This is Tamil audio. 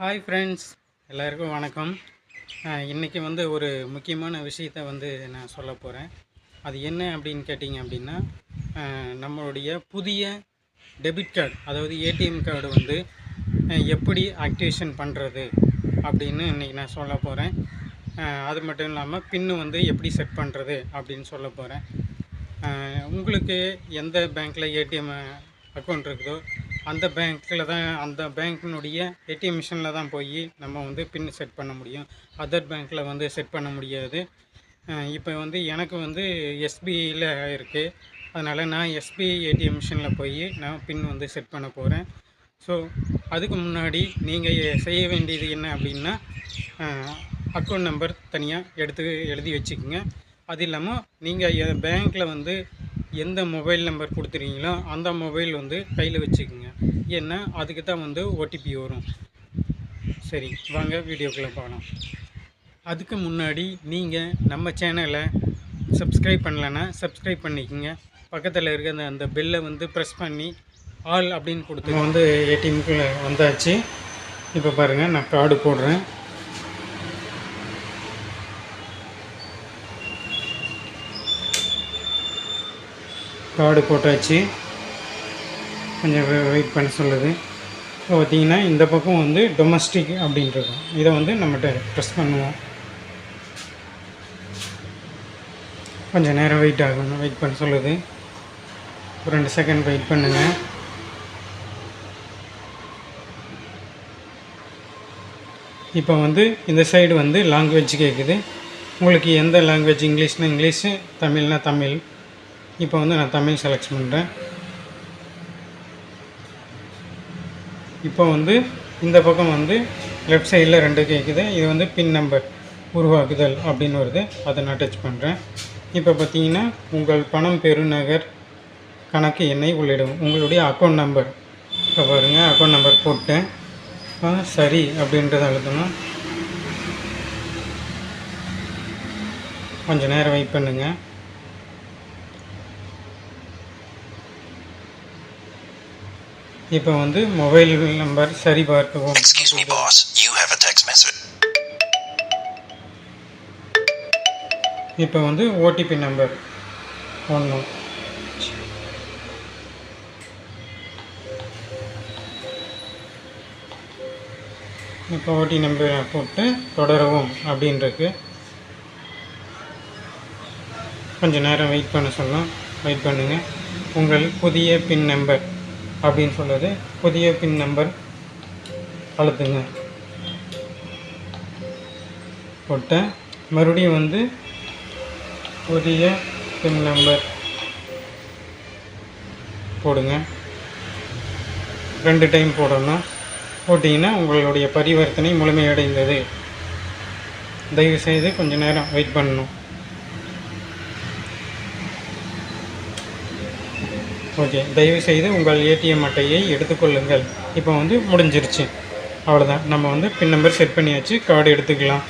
ஹாய் ஃப்ரெண்ட்ஸ் எல்லாருக்கும் வணக்கம். இன்றைக்கி வந்து ஒரு முக்கியமான விஷயத்தை வந்து நான் சொல்ல போகிறேன் அது என்ன அப்படின்னு கேட்டிங்க அப்படின்னா நம்மளுடைய புதிய டெபிட் கார்டு அதாவது ஏடிஎம் கார்டு வந்து எப்படி ஆக்டிவேஷன் பண்ணுறது அப்படின்னு இன்றைக்கி நான் சொல்ல போகிறேன் அது மட்டும் இல்லாமல் பின்னு வந்து எப்படி செட் பண்ணுறது அப்படின்னு சொல்ல போகிறேன் உங்களுக்கு எந்த பேங்க்கில் ஏடிஎம் அக்கௌண்ட் இருக்குதோ அந்த பேங்க்கில் தான் அந்த பேங்க்கினுடைய ஏடிஎம் மிஷினில் தான் போய் நம்ம வந்து பின் செட் பண்ண முடியும். அதர் பேங்க்கில் வந்து செட் பண்ண முடியாது. இப்போ வந்து எனக்கு வந்து எஸ்பிஐயில் இருக்குது அதனால் நான் எஸ்பிஐ ஏடிஎம் மிஷினில் போய் நான் பின் வந்து செட் பண்ண போகிறேன் ஸோ அதுக்கு முன்னாடி நீங்கள் செய்ய வேண்டியது என்ன அப்படின்னா அக்கௌண்ட் நம்பர் தனியாக எடுத்து எழுதி வச்சுக்கோங்க. அது இல்லாமல் நீங்கள் பேங்க்கில் வந்து எந்த மொபைல் நம்பர் கொடுத்துருக்கீங்களோ அந்த மொபைல் வந்து கையில் வச்சுக்கோங்க. என்ன? அதுக்கு தான் வந்து ஓடிபி வரும். சரி வாங்க வீடியோக்குள்ளே பார்க்கலாம் அதுக்கு முன்னாடி நீங்கள் நம்ம சேனலை சப்ஸ்கிரைப் பண்ணலைன்னா சப்ஸ்கிரைப் பண்ணிக்கோங்க. பக்கத்தில் இருக்க அந்த அந்த பெல்லை வந்து ப்ரெஸ் பண்ணி ஆல் அப்படின்னு கொடுத்து வந்து ஏடிஎம்குள்ளே வந்தாச்சு. இப்போ பாருங்கள் நான் கார்டு போடுறேன். கார்டு போட்டாச்சு. கொஞ்சம் வெயிட் பண்ண சொல்லுது. இப்போ பார்த்தீங்கன்னா இந்த பக்கம் வந்து டொமஸ்டிக் அப்படின்ட்டுருக்கும் இருக்கும் இதை வந்து நம்மகிட்ட ப்ரெஸ் பண்ணுவோம். கொஞ்சம் நேரம் வெயிட் ஆகும் வெயிட் பண்ண சொல்லுது. ஒரு ரெண்டு செகண்ட் வெயிட் பண்ணுங்க. இப்போ வந்து இந்த சைடு வந்து லாங்குவேஜ் கேட்குது உங்களுக்கு எந்த லாங்குவேஜ் இங்கிலீஷ்னா இங்கிலீஷு தமிழ்னா தமிழ். இப்போ வந்து நான் தமிழ் செலக்ட் பண்ணுறேன் இப்போ வந்து இந்த பக்கம் வந்து லெஃப்ட் சைடில் ரெண்டு கேட்குது இது வந்து பின் நம்பர் உருவாக்குதல் அப்படின்னு வருது. அதை நான் டச் பண்ணுறேன் இப்போ பார்த்தீங்கன்னா உங்கள் பணம் பெருநகர் கணக்கு எண்ணை உள்ளிடும். உங்களுடைய அக்கௌண்ட் நம்பர் இப்போ பாருங்கள் அக்கௌண்ட் நம்பர் போட்டேன். ஆ, சரி அப்படின்றத அழுத்தணும். கொஞ்சம் நேரம் வெயிட் பண்ணுங்கள் இப்போ வந்து மொபைல் நம்பர் சரி பார்க்கவும் Excuse me, boss. You have a text message. இப்போ வந்து ஓடிபி நம்பர். ஒன்று இப்போ ஓடி நம்பர் போட்டு தொடரவும் அப்படின்ருக்கு. கொஞ்சம் நேரம் வெயிட் பண்ண சொல்லலாம் வெயிட் பண்ணுங்கள் உங்கள் புதிய பின் நம்பர். அப்படின்னு சொல்லுது புதிய பின் நம்பர் அழுத்துங்க. போட்டேன். மறுபடியும் வந்து புதிய பின் நம்பர் போடுங்க. ரெண்டு டைம் போடணும். போட்டிங்கன்னா உங்களுடைய பரிவர்த்தனை முழுமையடைந்தது. தயவுசெய்து கொஞ்சம் நேரம் வெயிட் பண்ணணும். ஓகே. தயவு செய்து உங்கள் ஏடிஎம் அட்டையை எடுத்துக்கொள்ளுங்கள். இப்போ வந்து முடிஞ்சிருச்சு. அவ்வளோதான் நம்ம வந்து பின் நம்பர் செட் பண்ணியாச்சு. கார்டு எடுத்துக்கலாம்.